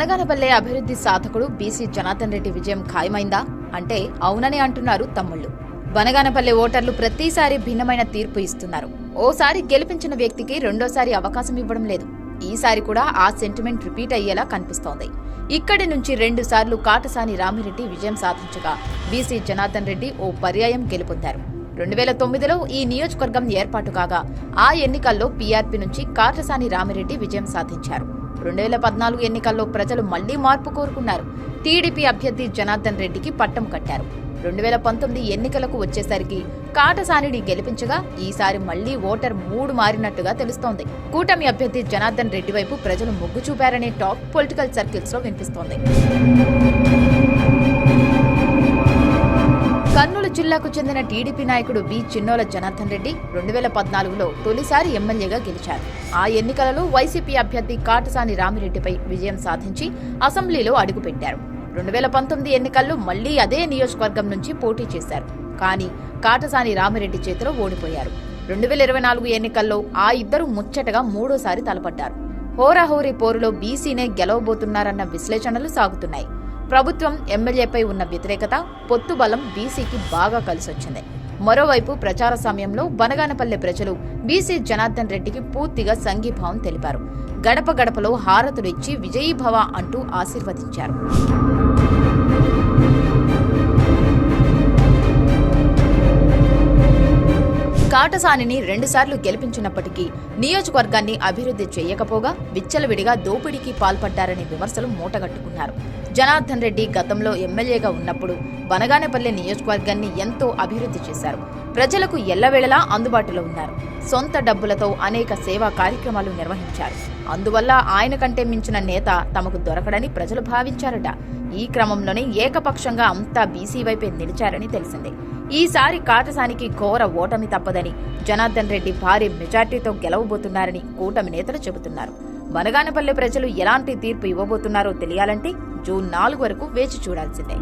బనగానపల్లె అభివృద్ధి సాధకుడు బీసీ జనార్దన్ రెడ్డి విజయం ఖాయమైందా? అంటే అవునని అంటున్నారు తమ్ముళ్ళు. బనగానపల్లె ఓటర్లు ప్రతిసారి భిన్నమైన తీర్పు ఇస్తున్నారు. ఓసారి గెలిపించిన వ్యక్తికి రెండోసారి అవకాశం ఇవ్వడం లేదు. ఈసారి కూడా ఆ సెంటిమెంట్ రిపీట్ అయ్యేలా కనిపిస్తోంది. ఇక్కడి నుంచి రెండు సార్లు కాటసాని రామిరెడ్డి విజయం సాధించగా బీసీ జనార్దన్ రెడ్డి ఓ పర్యాయం గెలుపొందారు. రెండు వేల తొమ్మిదిలో ఈ నియోజకవర్గం ఏర్పాటు కాగా ఆ ఎన్నికల్లో పీఆర్పీ నుంచి కాటసాని రామిరెడ్డి విజయం సాధించారు. రెండు వేల పద్నాలుగు ఎన్నికల్లో ప్రజలు మళ్ళీ మార్పు కోరుకున్నారు. టీడీపీ అభ్యర్థి జనార్దన్ రెడ్డికి పట్టం కట్టారు. రెండు వేల పంతొమ్మిది ఎన్నికలకు వచ్చేసరికి కాటసానిని గెలిపించగా ఈసారి మళ్ళీ ఓటర్ మూడు మారినట్టుగా తెలుస్తోంది. కూటమి అభ్యర్థి జనార్దన్ రెడ్డి వైపు ప్రజలు మొగ్గు చూపారనే టాక్ పొలిటికల్ సర్కిల్స్లో వినిపిస్తోంది. జిల్లాకు చెందిన టీడీపీ నాయకుడు బి చిన్నోల జనార్దన్ రెడ్డి రెండు వేల పద్నాలుగులో తొలిసారి ఎమ్మెల్యేగా గెలిచారు. ఆ ఎన్నికలలో వైసీపీ అభ్యర్థి కాటసాని రామిరెడ్డిపై విజయం సాధించి అసెంబ్లీలో అడుగుపెట్టారు. రెండు వేల పంతొమ్మిది ఎన్నికల్లో మళ్ళీ అదే నియోజకవర్గం నుంచి పోటీ చేశారు. కానీ కాటసాని రామిరెడ్డి చేతిలో ఓడిపోయారు. రెండు వేల ఇరవై నాలుగు ఎన్నికల్లో ఆ ఇద్దరు ముచ్చటగా మూడోసారి తలపడ్డారు. హోరాహోరీ పోరులో బీసీనే గెలవబోతున్నారన్న విశ్లేషణలు సాగుతున్నాయి. ప్రభుత్వం ఎమ్మెల్యేపై ఉన్న వ్యతిరేకత పొత్తు బలం బీసీకి బాగా కలిసొచ్చింది. మరోవైపు ప్రచార సమయంలో బనగానపల్లె ప్రజలు బీసీ జనార్దన్ రెడ్డికి పూర్తిగా సంఘీభావం తెలిపారు. గడప గడపలో హారతులు విజయీభవ అంటూ ఆశీర్వదించారు. కాటసానిని రెండుసార్లు గెలిపించినప్పటికీ నియోజకవర్గాన్ని అభివృద్ధి చేయకపోగా విచ్చలవిడిగా దోపిడీకి పాల్పడ్డారని విమర్శలు మూటగట్టుకున్నారు. జనార్దన్ రెడ్డి గతంలో ఎమ్మెల్యేగా ఉన్నప్పుడు బనగానపల్లె నియోజకవర్గాన్ని ఎంతో అభివృద్ధి చేశారు. ప్రజలకు ఎల్లవేళలా అందుబాటులో ఉన్నారు. సొంత డబ్బులతో అనేక సేవా కార్యక్రమాలు నిర్వహించారు. అందువల్ల ఆయన కంటే మించిన నేత తమకు దొరకడని ప్రజలు భావించారట. ఈ క్రమంలోనే ఏకపక్షంగా అంతా బీసీ వైపే నిలిచారని తెలిసింది. ఈసారి కాటసానికి ఘోర ఓటమి తప్పదని జనార్దన్ రెడ్డి భారీ మెజార్టీతో గెలవబోతున్నారని కూటమి నేతలు చెబుతున్నారు. బనగానపల్లె ప్రజలు ఎలాంటి తీర్పు ఇవ్వబోతున్నారో తెలియాలంటే జూన్ నాలుగు వరకు వేచి చూడాల్సిందే.